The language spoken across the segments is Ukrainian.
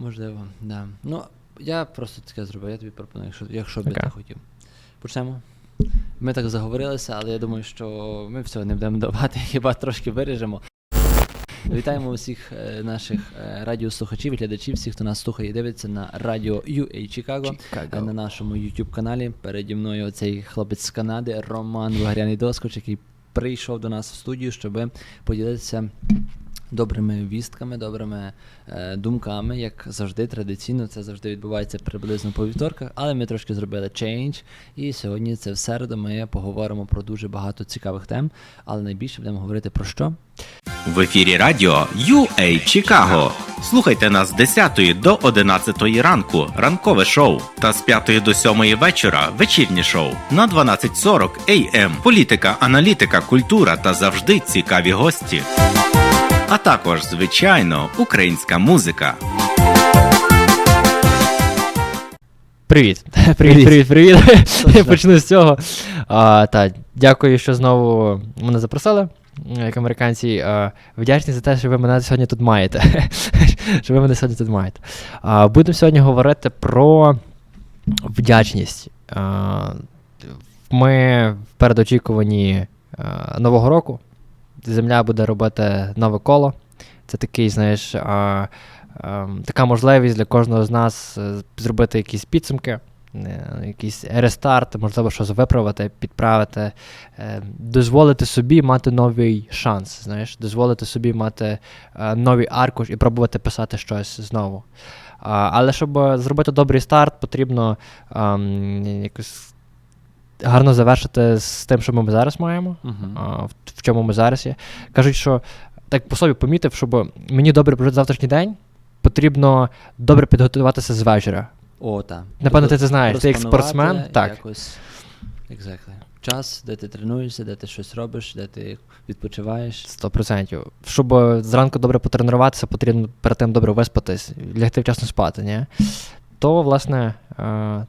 Можливо, да. Ну, я просто таке зробив, я тобі пропоную, якщо, якщо би Окей. ти хотів. Почнемо. Ми так заговорилися, але я думаю, що ми всього не будемо давати, хіба трошки виріжемо. Вітаємо усіх е, наших е, радіослухачів, глядачів, всіх, хто нас слухає і дивиться на радіо UA Chicago, е, на нашому YouTube каналі. Переді мною оцей хлопець з Канади, Роман Вагаряний Доскоч, який прийшов до нас в студію, щоб поділитися добрими вістками, добрими е, думками, як завжди, традиційно. Це завжди відбувається приблизно по вівторках, але ми трошки зробили change. І сьогодні це в середу ми поговоримо про дуже багато цікавих тем, але найбільше будемо говорити про що? В ефірі радіо UA Чикаго. Слухайте нас з 10 до 11 ранку, ранкове шоу, та з 5 до 7 вечора вечірнє шоу на 12.40 AM. Політика, аналітика, культура та завжди цікаві гості. А також, звичайно, українська музика. Привіт. Привіт, привіт, привіт. Я почну з цього. А, та, дякую, що знову мене запросили. Як американці, а, вдячні за те, що ви мене сьогодні тут маєте. що ви мене сьогодні тут маєте. А, будемо сьогодні говорити про вдячність. А, ми в передочікуванні а, Нового року. Земля буде робити нове коло. Це такий, знаєш, а, ем, така можливість для кожного з нас е, зробити якісь підсумки, е, якийсь рестарт, можливо, щось виправити, підправити, е, дозволити собі мати новий шанс, знаєш, дозволити собі мати новий аркуш і пробувати писати щось знову. А, але щоб зробити добрий старт, потрібно ем, якось гарно завершити з тим, що ми зараз маємо а, в, в чому ми зараз є. Кажуть, що так по собі помітив, щоб мені добре прожити завтрашній день, потрібно добре підготуватися з вечора. О, так. Напевно, ти це знаєш. Ти як спортсмен, так. Якось... Exactly. Час, де ти тренуєшся, де ти щось робиш, де ти відпочиваєш. 100%. Щоб е, зранку добре потренуватися, потрібно перед тим добре виспатись, лягти вчасно спати, ні? То, власне,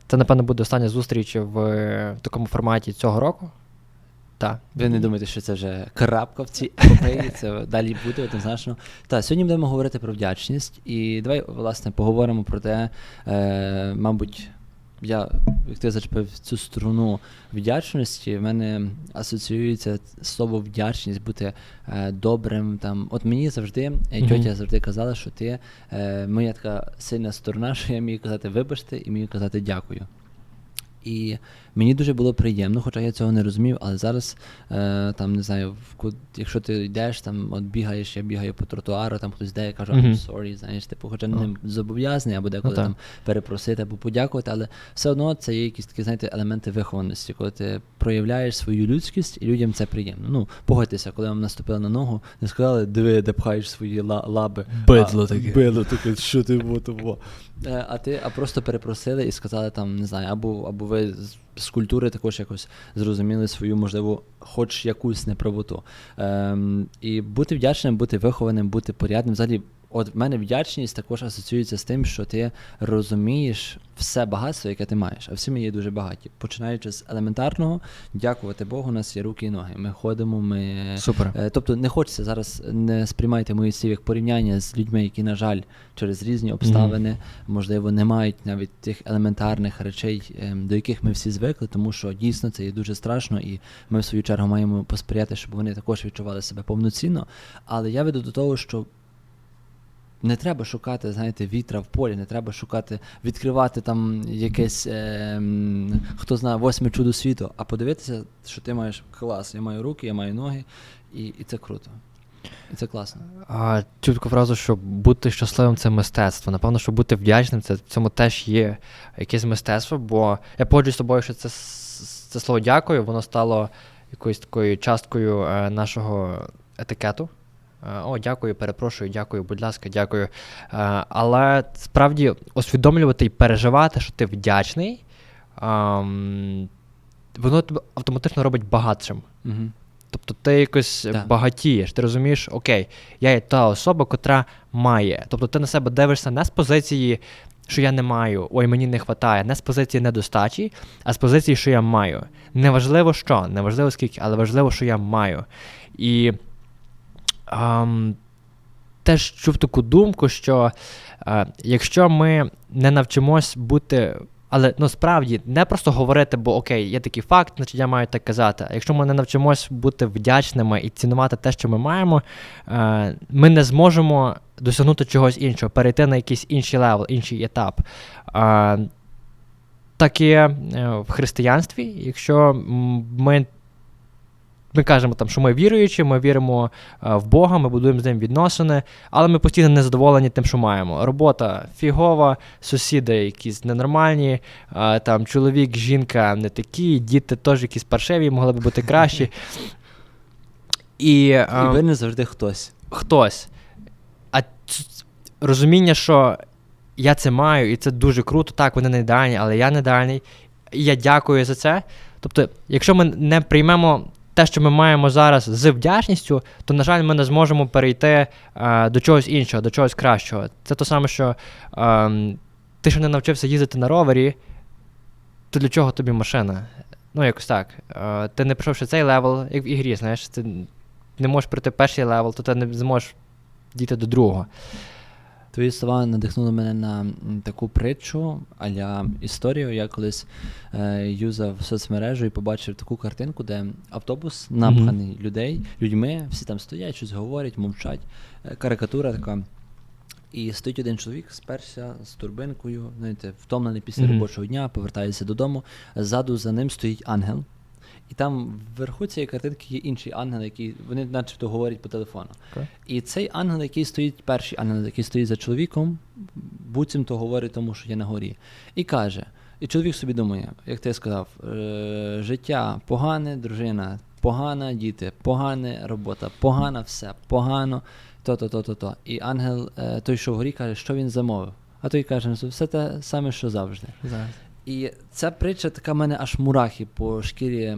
це, напевно, буде остання зустріч в е, такому форматі цього року. Так. Ви не думаєте, що це вже крапка в цій епопеї, це далі буде однозначно. Так, сьогодні будемо говорити про вдячність. І давай, власне, поговоримо про те, е, мабуть, я, як ти зачепив цю струну вдячності, в мене асоціюється слово вдячність, бути е, добрим. Там. От мені завжди, mm-hmm. тьотя завжди казала, що ти е, моя така сильна сторона, що я міг казати вибачте і вмію казати дякую. І мені дуже було приємно, хоча я цього не розумів, але зараз е, там не знаю, в ку- якщо ти йдеш, там от бігаєш, я бігаю по тротуару, там хтось йде, я кажу. I'm sorry, знаєш, типу, хоча не зобов'язаний, або деколи так. там перепросити або подякувати, але все одно це є якісь такі, знаєте, елементи вихованості, коли ти проявляєш свою людськість і людям це приємно. Ну, погодьтеся, коли вам наступили на ногу, не сказали, диви, де пхаєш свої ла- лаби. Бидло таке. Бидло таке, що ти во. Е, А ти, а просто перепросили і сказали там, не знаю, або, або ви з, культури також якось зрозуміли свою, можливо, хоч якусь неправоту. Ем, і бути вдячним, бути вихованим, бути порядним. Взагалі, от в мене вдячність також асоціюється з тим, що ти розумієш все багатство, яке ти маєш, а всі ми є дуже багаті. Починаючи з елементарного, дякувати Богу, у нас є руки і ноги. Ми ходимо, ми. Супер. Е, Тобто не хочеться зараз не сприймайте мої слів як порівняння з людьми, які, на жаль, через різні обставини, можливо, не мають навіть тих елементарних речей, ем, до яких ми всі звикли, тому що дійсно це є дуже страшно, і ми в свою чергу маємо посприяти, щоб вони також відчували себе повноцінно. Але я веду до того, що. Не треба шукати, знаєте, вітра в полі, не треба шукати, відкривати там якесь, е, хто знає, восьме чудо світу, а подивитися, що ти маєш клас, я маю руки, я маю ноги, і, і це круто. І це класно. А, чув таку фразу, що бути щасливим це мистецтво. Напевно, що бути вдячним, це в цьому теж є якесь мистецтво, бо я погоджуюсь з тобою, що це, це слово дякую, воно стало якоюсь такою часткою е, нашого етикету. Е, О, дякую, перепрошую, дякую, будь ласка, дякую. Е, але справді усвідомлювати і переживати, що ти вдячний, воно тебе автоматично робить багатшим. Угу. Тобто ти якось Так. багатієш, ти розумієш, окей, я є та особа, котра має. Тобто ти на себе дивишся не з позиції, що я не маю, ой, мені не вистачає, не з позиції недостачі, а з позиції, що я маю. Неважливо що, неважливо скільки, але важливо, що я маю. І теж чув таку думку, що е, якщо ми не навчимось бути. Але ну справді не просто говорити, бо окей, є такий факт, значить я маю так казати. А якщо ми не навчимось бути вдячними і цінувати те, що ми маємо, е, ми не зможемо досягнути чогось іншого, перейти на якийсь інший левел, інший етап. Е, так і в християнстві, якщо ми ми кажемо, там, що ми віруючі, ми віримо е, в Бога, ми будуємо з ним відносини, але ми постійно не задоволені тим, що маємо. Робота фігова, сусіди якісь ненормальні, е, там чоловік, жінка не такі, діти теж якісь паршиві, могли б бути кращі. І, І винен завжди хтось. хтось. А розуміння, що я це маю, і це дуже круто. Так, вони не ідеальні, але я не ідеальний. І я дякую за це. Тобто, якщо ми не приймемо те, що ми маємо зараз з вдячністю, то, на жаль, ми не зможемо перейти е, до чогось іншого, до чогось кращого. Це то саме, що е, ти ще не навчився їздити на ровері, то для чого тобі машина? Ну, якось так. Е, ти не пройшов ще цей левел, як в ігрі, знаєш, ти не можеш пройти перший левел, то ти не зможеш дійти до другого. Твої слова надихнули мене на таку притчу аля історію. Я колись е, юзав соцмережу і побачив таку картинку, де автобус напханий людей, людьми, всі там стоять, щось говорять, мовчать. Е, карикатура така. І стоїть один чоловік, сперся з турбинкою, знаєте, втомлений після Мгм. робочого дня, повертається додому. Ззаду за ним стоїть ангел. І там вверху цієї картинки є інший ангел, який вони начебто говорять по телефону. Окей. І цей ангел, який стоїть, перший ангел, який стоїть за чоловіком, буцімто говорить тому, що є на горі. І каже: і чоловік собі думає, як ти сказав, е, життя погане, дружина погана, діти погане, робота погана, все погано, то-то, то-то, то. І ангел, е, той, що вгорі, каже, що він замовив. А той каже, «Ну, все те саме, що завжди. І ця притча така в мене аж мурахи по шкірі е,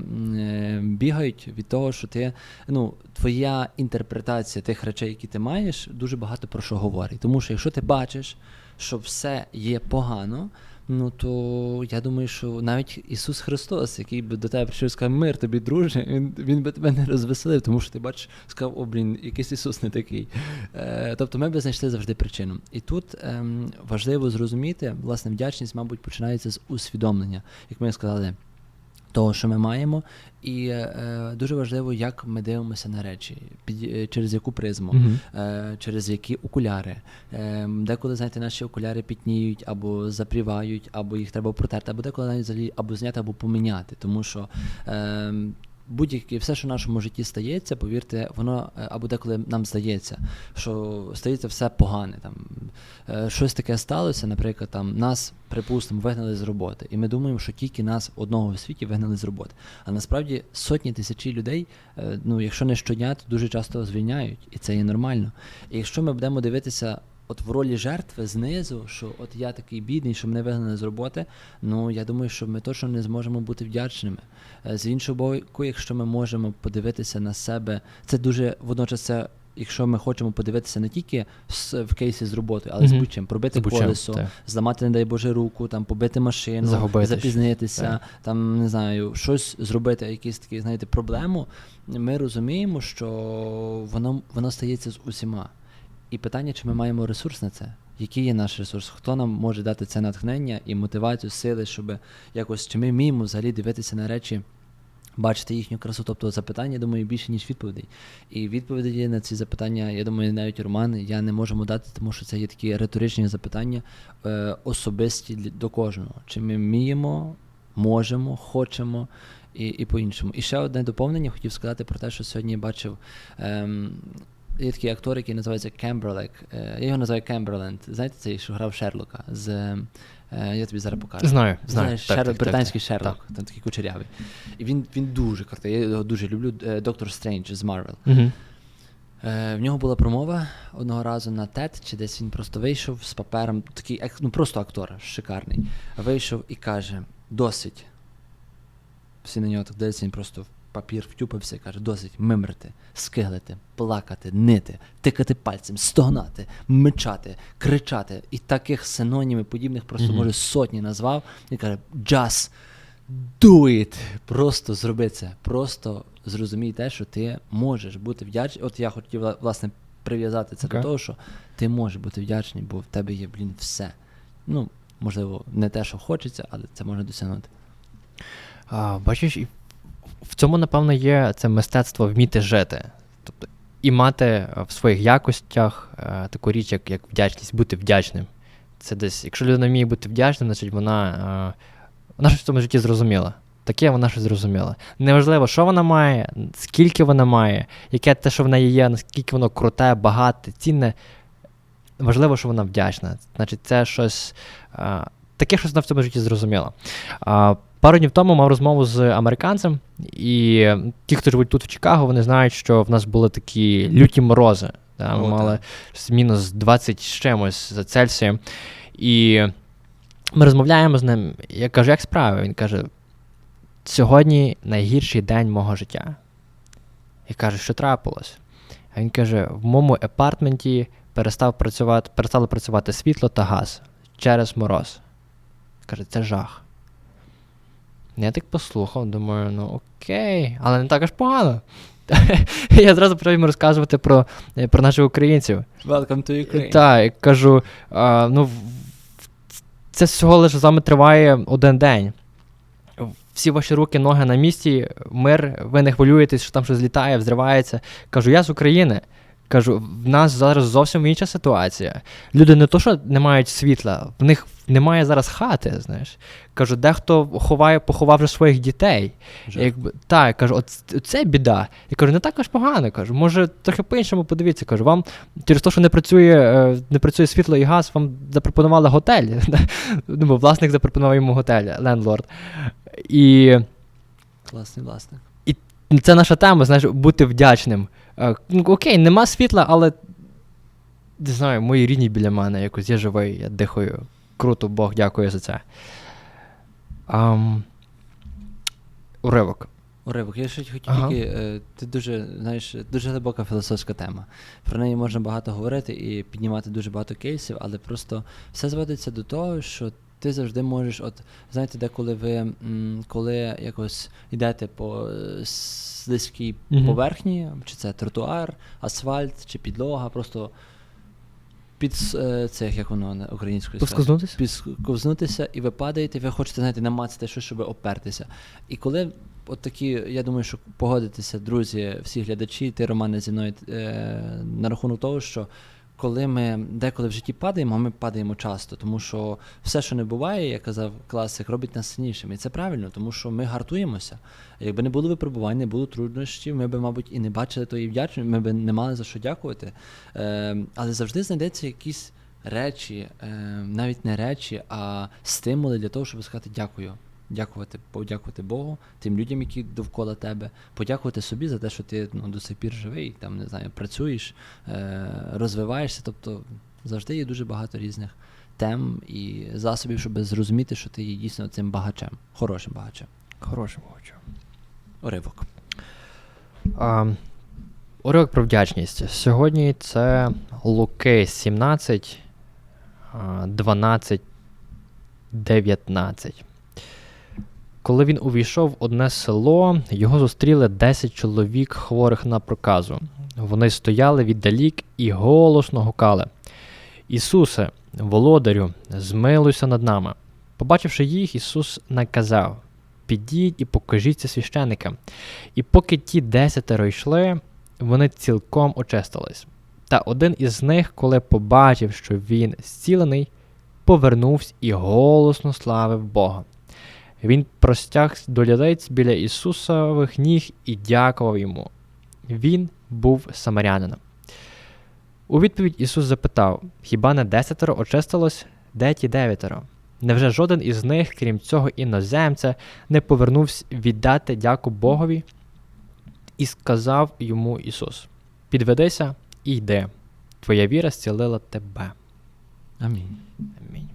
бігають від того, що ти, ну, твоя інтерпретація тих речей, які ти маєш, дуже багато про що говорить. Тому що якщо ти бачиш, що все є погано, ну то я думаю, що навіть Ісус Христос, який би до тебе прийшов і сказав, мир тобі, друже, він, він би тебе не розвеселив, тому що ти бачиш, сказав, о, блін, якийсь Ісус не такий. Е, тобто ми би знайшли завжди причину. І тут е, важливо зрозуміти, власне, вдячність, мабуть, починається з усвідомлення, як ми сказали. Того, що ми маємо, і е, дуже важливо, як ми дивимося на речі, під, е, через яку призму, Мгм. е, через які окуляри. Е, деколи, знаєте, наші окуляри пітніють або запрівають, або їх треба протерти, або деколи навіть взагалі або зняти, або поміняти. Тому що е, будь-яке все, що в нашому житті стається, повірте, воно е, або деколи нам здається, що стається все погане. Там е, щось таке сталося, наприклад, там нас, припустимо, вигнали з роботи, і ми думаємо, що тільки нас одного в світі вигнали з роботи. А насправді сотні тисячі людей, е, ну якщо не щодня, то дуже часто звільняють, і це є нормально. І якщо ми будемо дивитися. От в ролі жертви знизу, що от я такий бідний, що мене вигнали з роботи. Ну я думаю, що ми точно не зможемо бути вдячними. Е, З іншого боку, якщо ми можемо подивитися на себе, це дуже водночас це. Якщо ми хочемо подивитися не тільки в кейсі з роботи, але з Мгм. будь-чим, пробити З колесо, так. зламати, не дай Боже, руку, там побити машину, Загубитись. запізнитися, Так. там не знаю, щось зробити, якісь такі, знаєте, проблему. Ми розуміємо, що воно, воно стається з усіма. І питання, чи ми маємо ресурс на це? Який є наш ресурс? Хто нам може дати це натхнення і мотивацію, сили, щоб якось чи ми вміємо взагалі дивитися на речі, бачити їхню красу? Тобто запитання, я думаю, більше, ніж відповідей. І відповіді на ці запитання, я думаю, навіть Роман, я не можемо дати, тому що це є такі риторичні запитання е, особисті до кожного. Чи ми вміємо, можемо, хочемо. І, і по-іншому. І ще одне доповнення хотів сказати про те, що сьогодні бачив. Ем, Є такий актор, який називається Кемберлек. Я його називаю Кемберленд. Знаєте, цей, що грав Шерлока з. Е, я тобі зараз покажу. Знаю, знаю. Знаєш, Так, Шерлок, так, британський так. Шерлок, там такий кучерявий. І він, він дуже крутий. Я його дуже люблю. Е, Доктор Стрендж з Марвел. Е, в нього була промова одного разу на TED, чи десь він просто вийшов з папером, такий ну просто актор шикарний. Вийшов і каже: досить. Всі на нього так дивляться, він просто папір втюпився і каже: досить мимрити, скиглити, плакати, нити, тикати пальцем, стогнати, мечати, кричати. І таких синонімів подібних просто Мгм. може сотні назвав. І каже: just do it. Просто зроби це. Просто зрозумій те, що ти можеш бути вдячний. От я хотів власне прив'язати це Окей. до того, що ти можеш бути вдячний, бо в тебе є, блін, все. Ну, можливо, не те, що хочеться, але це можна досягнути. А, бачиш, і в цьому, напевно, є це мистецтво вміти жити. Тобто, і мати е, в своїх якостях е, таку річ, як, як вдячність, бути вдячним. Це десь, якщо людина вміє бути вдячним, значить вона, е, вона щось в цьому житті зрозуміла. Таке вона щось зрозуміла. Неважливо, що вона має, скільки вона має, яке те, що в неї є, наскільки воно круте, багате, цінне. Важливо, що вона вдячна. Значить, це щось таке, щось вона в цьому житті зрозуміла. Пару днів тому мав розмову з американцем, і ті, хто живуть тут в Чикаго, вони знають, що в нас були такі люті морози. Да, ми О, мали мінус 20 з чимось за Цельсієм. І ми розмовляємо з ним. Я кажу, як справи? Він каже: сьогодні найгірший день мого життя. Я кажу, що трапилось? А він каже: в моєму апартменті перестав працювати, перестало працювати світло та газ через мороз. Каже, це жах. Я так послухав, думаю, ну окей, але не так аж погано. Я зразу почав йому розказувати про, е, про наших українців. Welcome to Ukraine. Так, кажу, а, ну, це всього лише з вами триває один день. Всі ваші руки, ноги на місці, мир, ви не хвилюєтесь, що там щось злітає, взривається. Кажу, я з України. Кажу, в нас зараз зовсім інша ситуація. Люди не то, що не мають світла, в них немає зараз хати, знаєш. Кажу, дехто ховає, поховав вже своїх дітей. Якби, так, кажу, от це біда. Я кажу, не так аж погано. Кажу, може, трохи по-іншому подивіться. Кажу, вам через те, що не працює, е, не працює світло і газ, вам запропонували готель. ну, бо власник запропонував йому готель, лендлорд. І Класний власник. це наша тема, знаєш, бути вдячним. Е, ну, окей, нема світла, але не знаю, мої рідні біля мене якось я живий, я дихаю. Круто, Бог, дякую за це. Ам, уривок. Уривок, я ще хотів Ага. тільки, е, ти дуже, знаєш, дуже глибока філософська тема. Про неї можна багато говорити і піднімати дуже багато кейсів, але просто все зводиться до того, що ти завжди можеш, от знаєте, деколи ви м, коли якось йдете по е, слизькій Мгм. поверхні, чи це тротуар, асфальт, чи підлога, просто під е, цих, як воно на українською сказати? Повскознутися? підковзнутися, і ви падаєте, ви хочете, знаєте, намацати щось, щоб опертися. І коли от такі, я думаю, що погодитеся, друзі, всі глядачі, ти, Романе, зі мною е, на рахунок того, що коли ми деколи в житті падаємо, ми падаємо часто, тому що все, що не буває, як казав класик, робить нас сильнішими. І це правильно, тому що ми гартуємося. Якби не було випробувань, не було труднощів, ми б, мабуть, і не бачили тої вдячності, ми б не мали за що дякувати. Е, але завжди знайдеться якісь речі, е, навіть не речі, а стимули для того, щоб сказати дякую. Дякувати, подякувати Богу, тим людям, які довкола тебе, подякувати собі за те, що ти ну, до сих пір живий, там не знаю, працюєш, е, розвиваєшся. Тобто завжди є дуже багато різних тем і засобів, щоб зрозуміти, що ти є дійсно цим багачем, хорошим багачем. Хорошим хочу. Уривок. А, уривок про вдячність. Сьогодні це Луки 17, 12, 19. Коли він увійшов в одне село, його зустріли 10 чоловік хворих на проказу. Вони стояли віддалік і голосно гукали. Ісусе, володарю, змилуйся над нами. Побачивши їх, Ісус наказав: Підіть і покажіться священикам. І поки ті десятеро йшли, вони цілком очистились. Та один із них, коли побачив, що він зцілений, повернувся і голосно славив Бога. Він простяг до людей біля Ісусових ніг і дякував йому. Він був самарянином. У відповідь Ісус запитав: Хіба не десятеро очистилось? Де ті дев'ятеро? Невже жоден із них, крім цього іноземця, не повернувся віддати дяку Богові? І сказав йому Ісус: Підведися і йди. Твоя віра зцілила тебе. Амінь. Амінь.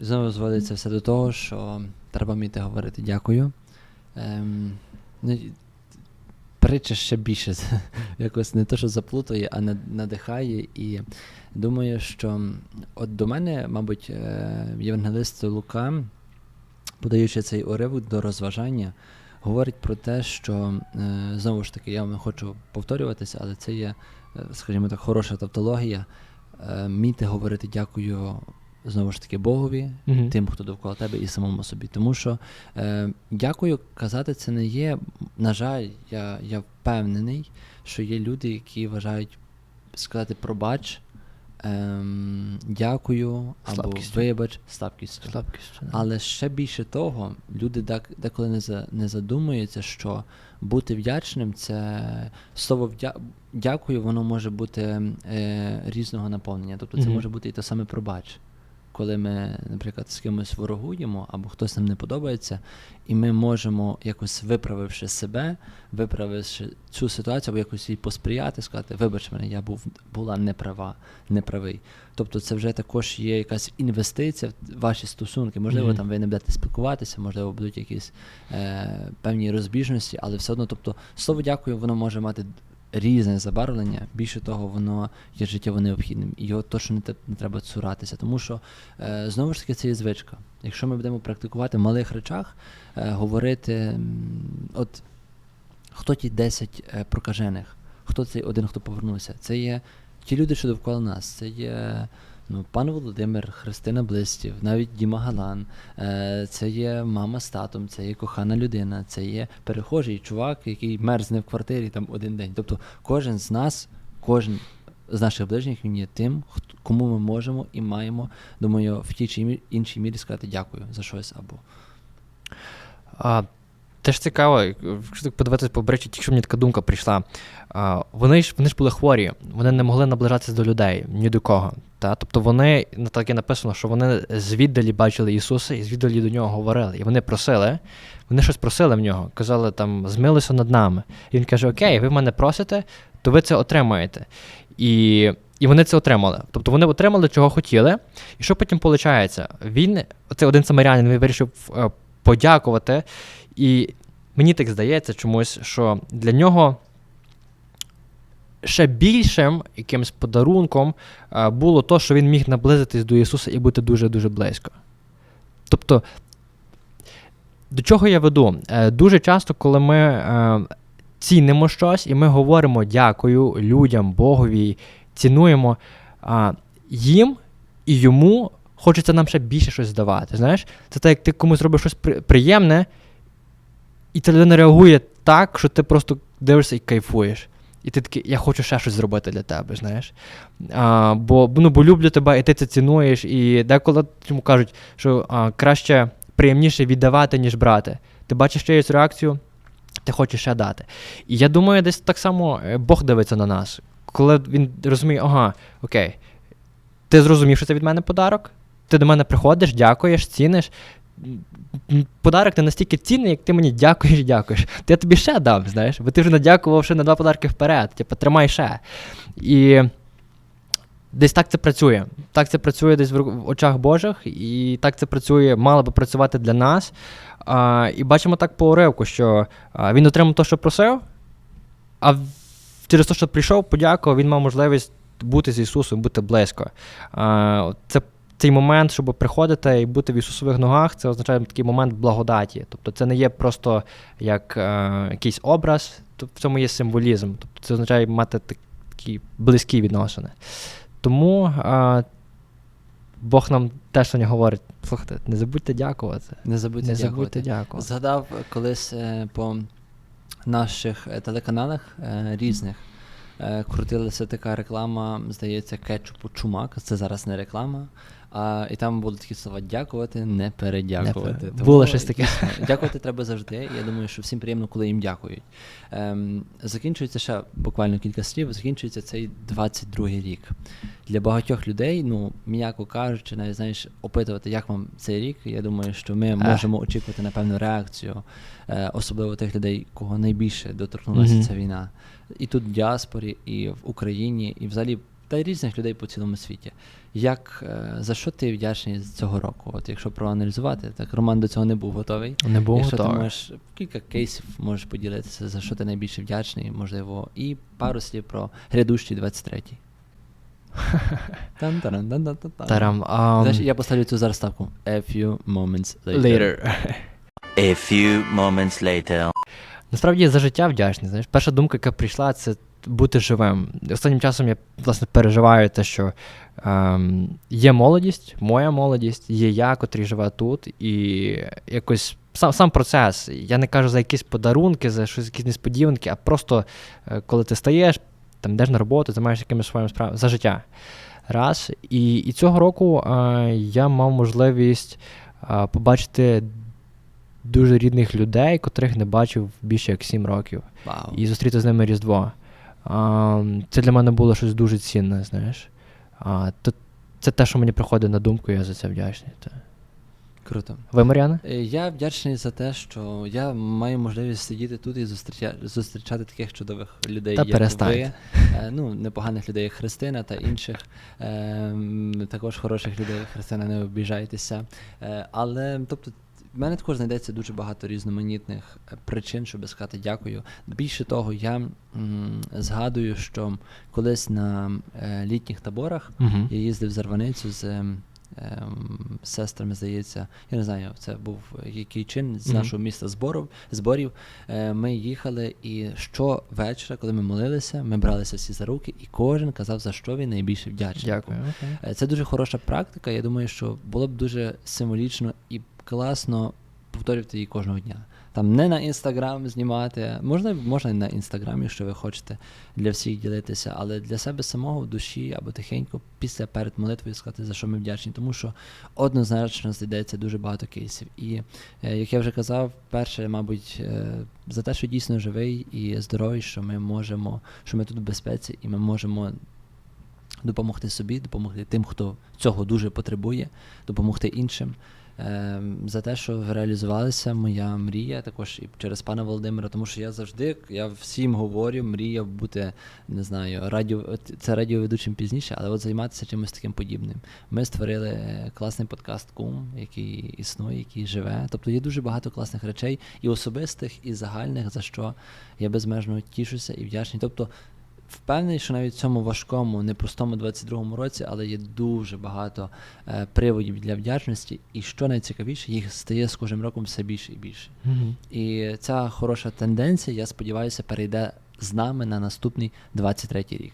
Знову зводиться все до того, що треба вміти говорити дякую. Ем, ну, притча ще більше якось не то, що заплутує, а над- надихає. І думаю, що от до мене, мабуть, е, євангелист Лука, подаючи цей уривок до розважання, говорить про те, що е, знову ж таки, я не хочу повторюватися, але це є, е, скажімо так, хороша тавтологія. Вміти говорити дякую знову ж таки Богові, Мгм. тим, хто довкола тебе, і самому собі. Тому що е, дякую казати, це не є. На жаль, я, я впевнений, що є люди, які вважають сказати пробач, ем, дякую або Слабкістю. вибач слабкістю. Слабкістю. да. Але ще більше того, люди дек- деколи не, за, не задумуються, що бути вдячним це слово вдя, дякую, воно може бути е, різного наповнення. Тобто це Мгм. може бути і те саме пробач. Коли ми, наприклад, з кимось ворогуємо, або хтось нам не подобається, і ми можемо, якось виправивши себе, виправивши цю ситуацію, або якось їй посприяти, сказати, вибач мене, я був була неправа, неправий. Тобто це вже також є якась інвестиція в ваші стосунки. Можливо, Мгм. там ви не будете спілкуватися, можливо, будуть якісь е, певні розбіжності, але все одно, тобто, слово дякую, воно може мати різне забарвлення. Більше того, воно є життєво необхідним. І його точно не, не треба цуратися. Тому що е, знову ж таки це є звичка. Якщо ми будемо практикувати в малих речах, е, говорити, от хто ті 10 е, прокажених, хто цей один, хто повернувся, це є ті люди, що довкола нас. Це є ну, пан Володимир, Христина Блистів, навіть Діма Галан, е, це є мама з татом, це є кохана людина, це є перехожий чувак, який мерзне в квартирі там один день. Тобто кожен з нас, кожен з наших ближніх він є тим, кому ми можемо і маємо, думаю, в тій чи іншій мірі сказати дякую за щось або. А, теж цікаво, якщо так подивитися по речі, тільки що мені така думка прийшла. Вони, ж, вони ж були хворі, вони не могли наближатися до людей, ні до кого. Та? Тобто вони, ну, так і написано, що вони звіддалі бачили Ісуса і звіддалі до нього говорили. І вони просили, вони щось просили в нього, казали там, змилися над нами. І він каже: Окей, ви мене просите, то ви це отримаєте. І, і вони це отримали. Тобто вони отримали, чого хотіли. І що потім виходить? Він, оце один самарянин, він вирішив е, подякувати. І мені так здається чомусь, що для нього ще більшим якимсь подарунком е, було то, що він міг наблизитись до Ісуса і бути дуже-дуже близько. Тобто, до чого я веду? Е, Дуже часто, коли ми е, цінимо щось і ми говоримо дякую людям, Богові, цінуємо їм і йому хочеться нам ще більше щось здавати. Знаєш, це так, як ти комусь робиш щось приємне, і ця людина реагує так, що ти просто дивишся і кайфуєш. І ти такий, я хочу ще щось зробити для тебе, знаєш. А, бо, ну, бо люблю тебе, і ти це цінуєш. І деколи йому кажуть, що а, краще приємніше віддавати, ніж брати. Ти бачиш чиюсь реакцію, ти хочеш ще дати. І я думаю, десь так само е, Бог дивиться на нас. Коли він розуміє, ага, окей, ти зрозумів, що це від мене подарок, ти до мене приходиш, дякуєш, ціниш. Подарок не настільки цінний, як ти мені дякуєш, дякуєш. То я тобі ще дам, знаєш, бо ти вже надякував ще на два подарки вперед. Типу, тримай ще. І десь так це працює. Так це працює десь в очах Божих, і так це працює, мало би працювати для нас. А, і бачимо так по уривку, що а, він отримав те, що просив, а через те, що прийшов, подякував, він мав можливість бути з Ісусом, бути близько. А, це цей момент, щоб приходити і бути в Ісусових ногах, це означає такий момент благодаті. Тобто це не є просто як е, якийсь образ, то в цьому є символізм. Тобто це означає мати такі близькі відносини. Тому е, Бог нам теж сьогодні говорить: слухайте, не забудьте дякувати. Не забудьте Не забудьте дякувати. Згадав е, колись е, по наших е, телеканалах е, різних. е, Крутилася така реклама, здається, кетчупу чумак. Це зараз не реклама. А, і там були такі слова дякувати, не передякувати. Не пере- Було щось таке. Дякувати треба завжди. Я думаю, що всім приємно, коли їм дякують. Ем, закінчується ще буквально кілька слів. Закінчується цей 22-й рік. Для багатьох людей, ну, м'яко кажучи, навіть знаєш, опитувати, як вам цей рік. Я думаю, що ми можемо очікувати на певну реакцію, е, особливо тих людей, кого найбільше доторкнулася Мгм. ця війна. І тут в діаспорі, і в Україні, і взагалі та й різних людей по цілому світі. Як е, за що ти вдячний з цього року? От якщо проаналізувати, так Роман до цього не був готовий. Не був Якщо ти можеш кілька кейсів можеш поділитися, за що ти найбільше вдячний, можливо, і пару слів про грядущий 23-й. Тарам, ам, Знаєш, я поставлю цю зараз ставку. A few moments later. later. A few moments later. Насправді за життя вдячний. Знаєш, перша думка, яка прийшла, це бути живим. Останнім часом я власне переживаю те, що ем, є молодість, моя молодість, є я, котрий живе тут, і якось сам, сам процес. Я не кажу за якісь подарунки, за щось якісь несподіванки, а просто е, коли ти стаєш, там йдеш на роботу, займаєшся якимись своїми справами за життя. Раз. І, і цього року е, я мав можливість е, побачити дуже рідних людей, котрих не бачив більше як 7 років, Вау. і зустріти з ними Різдво. А, це для мене було щось дуже цінне, знаєш. А, то, це те, що мені приходить на думку, я за це вдячний. Та. Круто. Ви, Мар'яна? Е, Я вдячний за те, що я маю можливість сидіти тут і зустрічати, зустрічати таких чудових людей, Та як перестань. ви. Е, Ну, непоганих людей, як Христина та інших. ем, Також хороших людей, Христина, не обіжайтеся. Е, Але, тобто, в мене також знайдеться дуже багато різноманітних е, причин, щоб сказати дякую. Більше того, я м, згадую, що колись на е, літніх таборах Угу. я їздив за Рваницю з ем, сестрами, здається. Я не знаю, це був який чин з нашого міста зборів. зборів. Е, ми їхали, і щовечора, коли ми молилися, ми бралися всі за руки, і кожен казав, за що він найбільше вдячний. Дякую. Е, Це дуже хороша практика. Я думаю, що було б дуже символічно і класно повторювати її кожного дня. Там не на інстаграм знімати, можна, можна і на інстаграмі, якщо ви хочете для всіх ділитися, але для себе самого в душі або тихенько після перед молитвою сказати, за що ми вдячні, тому що однозначно знайдеться дуже багато кейсів. І е, як я вже казав, перше, мабуть, е, за те, що дійсно живий і здоровий, що ми можемо, що ми тут в безпеці, і ми можемо допомогти собі, допомогти тим, хто цього дуже потребує, допомогти іншим. Ем, За те, що реалізувалася моя мрія, також і через пана Володимира, тому що я завжди, я всім говорю, мріяв бути, не знаю, радіо, це радіоведучим пізніше, але от займатися чимось таким подібним. Ми створили е, класний подкаст Кум, який існує, який живе. Тобто є дуже багато класних речей, і особистих, і загальних, за що я безмежно тішуся і вдячний. Тобто, Впевнений, що навіть в цьому важкому, непростому 22-му році, але є дуже багато е, приводів для вдячності, і що найцікавіше, їх стає з кожним роком все більше і більше. Угу. І ця хороша тенденція, я сподіваюся, перейде з нами на наступний 23-й рік.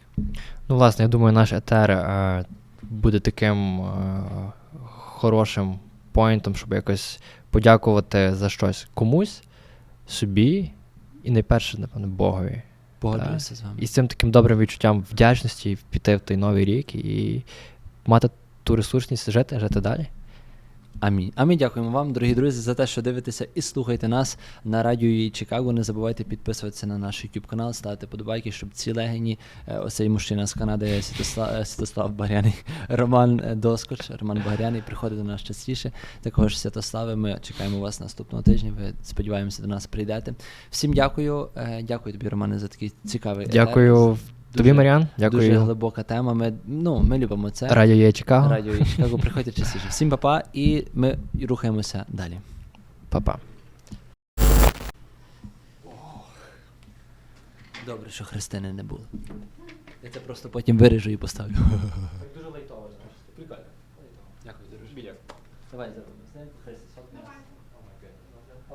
Ну, власне, я думаю, наш етер е, буде таким е, хорошим поінтом, щоб якось подякувати за щось комусь, собі і найперше, напевно, Богові. Погоджуюся з вами. І з цим таким добрим відчуттям вдячності піти в той новий рік і мати ту ресурсність жити, жити далі. Амінь. А ми дякуємо вам, дорогі друзі, за те, що дивитеся і слухаєте нас на радіо «Її Чикаго. Не забувайте підписуватися на наш YouTube канал, ставити подобайки, щоб ці легені, е, оцей мужчина з Канади Святослав, е, Святослав Багряний, Роман е, Доскоч, Роман Багряний приходить до нас частіше. Також Святославе, ми чекаємо вас наступного тижня. Ви сподіваємося до нас прийдете. Всім дякую. Е, Дякую тобі, Романе, за такий цікавий. етер. Дякую тобі, Маріан. Дуже глибока тема. Ми, ну, ми любимо це. Радіо є Чикаго. Радіо «Її Чикаго. Приходьте частіше. Всім па-па, і ми рухаємося далі. Па-па. Добре, що Христини не було. Я це просто потім виріжу і поставлю. Дуже лайтово, знаєш. Прикольно. Дякую, друже. Давай зробимо.